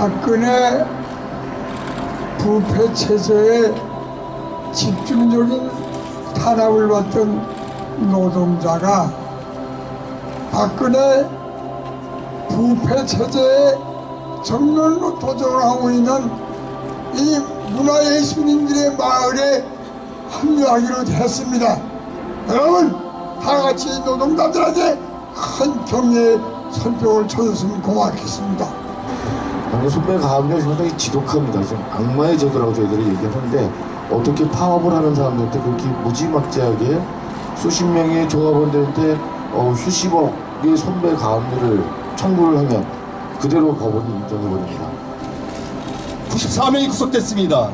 박근혜 부패 체제에 집중적인 탄압을 받던 노동자가 박근혜 부패 체제에 정면으로 도전을 하고 있는 이 문화예술인들의 마을에 합류하기로 했습니다. 여러분 다 같이 노동자들에게 큰 격려의 선병을 쳐줬으면 고맙겠습니다. 선배 가압류 상당히 지독합니다. 좀 악마의 제도라고 저희들이 얘기하는데 어떻게 파업을 하는 사람들한테 그렇게 무지막지하게 수십 명의 종합원들한테 어, 수십억의 선배 가압류를 청구를 하면 그대로 법원이 인정해버립니다. 94명이 구속됐습니다.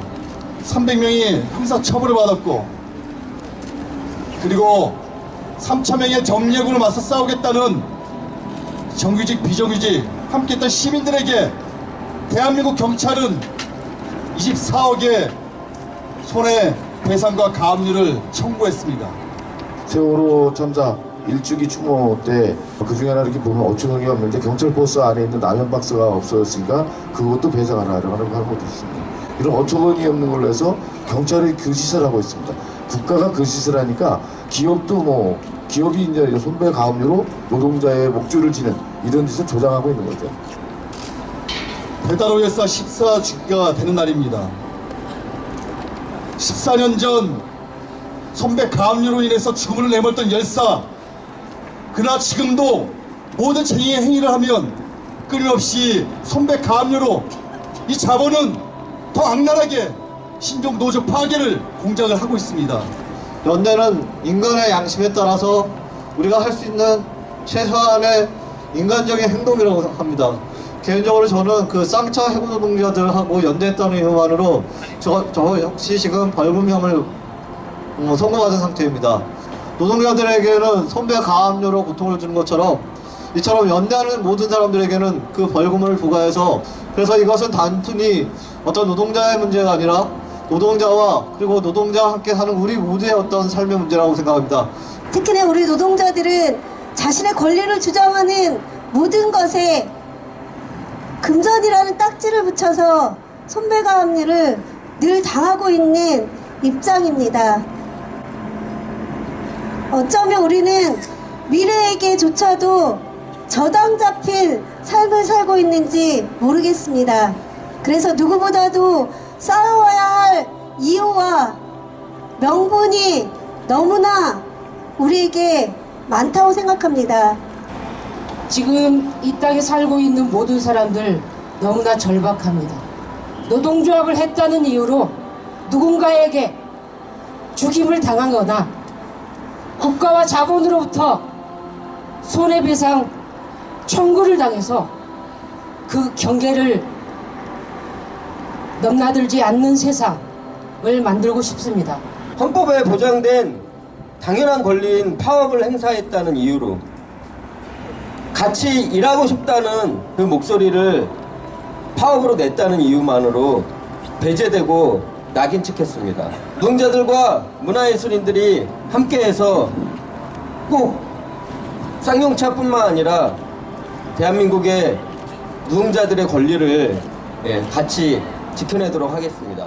300명이 형사 처벌을 받았고 그리고 3천명의 정예군을 맞서 싸우겠다는 정규직 비정규직 함께했던 시민들에게 대한민국 경찰은 24억의 손해배상과 가압류를 청구했습니다. 세월호 참사 일주기 추모 때 그중에 하나 이렇게 보면 어처구니 없는데 경찰 버스 안에 있는 라면 박스가 없어졌으니까 그것도 배상하라고 하는 것도 있습니다. 이런 어처구니 없는 걸로 해서 경찰이 그 짓을 하고 있습니다. 국가가 그 짓을 하니까 기업도 뭐 기업이 이제 손배 가압류로 노동자의 목줄을 지는 이런 짓을 조장하고 있는 거죠. 배달호 열사 14주가 되는 날입니다. 14년 전 선배 가압류로 인해서 죽음을 내몰던 열사 그러나 지금도 모든 죄의 행위를 하면 끊임없이 선배 가압류로 이 자본은 더 악랄하게 신종 노조 파괴를 공작을 하고 있습니다. 연대는 인간의 양심에 따라서 우리가 할 수 있는 최소한의 인간적인 행동이라고 생각합니다. 개인적으로 저는 그 쌍차 해고 노동자들하고 연대했다는 이유만으로 저, 저 역시 지금 벌금형을 음, 선고받은 상태입니다. 노동자들에게는 선배 가압류로 고통을 주는 것처럼 이처럼 연대하는 모든 사람들에게는 그 벌금을 부과해서 그래서 이것은 단순히 어떤 노동자의 문제가 아니라 노동자와 그리고 노동자와 함께 사는 우리 모두의 어떤 삶의 문제라고 생각합니다. 특히나 우리 노동자들은 자신의 권리를 주장하는 모든 것에 금전이라는 딱지를 붙여서 손배가 합리를 늘 당하고 있는 입장입니다. 어쩌면 우리는 미래에게조차도 저당 잡힌 삶을 살고 있는지 모르겠습니다. 그래서 누구보다도 싸워야 할 이유와 명분이 너무나 우리에게 많다고 생각합니다. 지금 이 땅에 살고 있는 모든 사람들 너무나 절박합니다. 노동조합을 했다는 이유로 누군가에게 죽임을 당하거나 국가와 자본으로부터 손해배상 청구를 당해서 그 경계를 넘나들지 않는 세상을 만들고 싶습니다. 헌법에 보장된 당연한 권리인 파업을 행사했다는 이유로 같이 일하고 싶다는 그 목소리를 파업으로 냈다는 이유만으로 배제되고 낙인 찍혔습니다. 노동자들과 문화예술인들이 함께해서 꼭 쌍용차뿐만 아니라 대한민국의 노동자들의 권리를 예, 같이 지켜내도록 하겠습니다.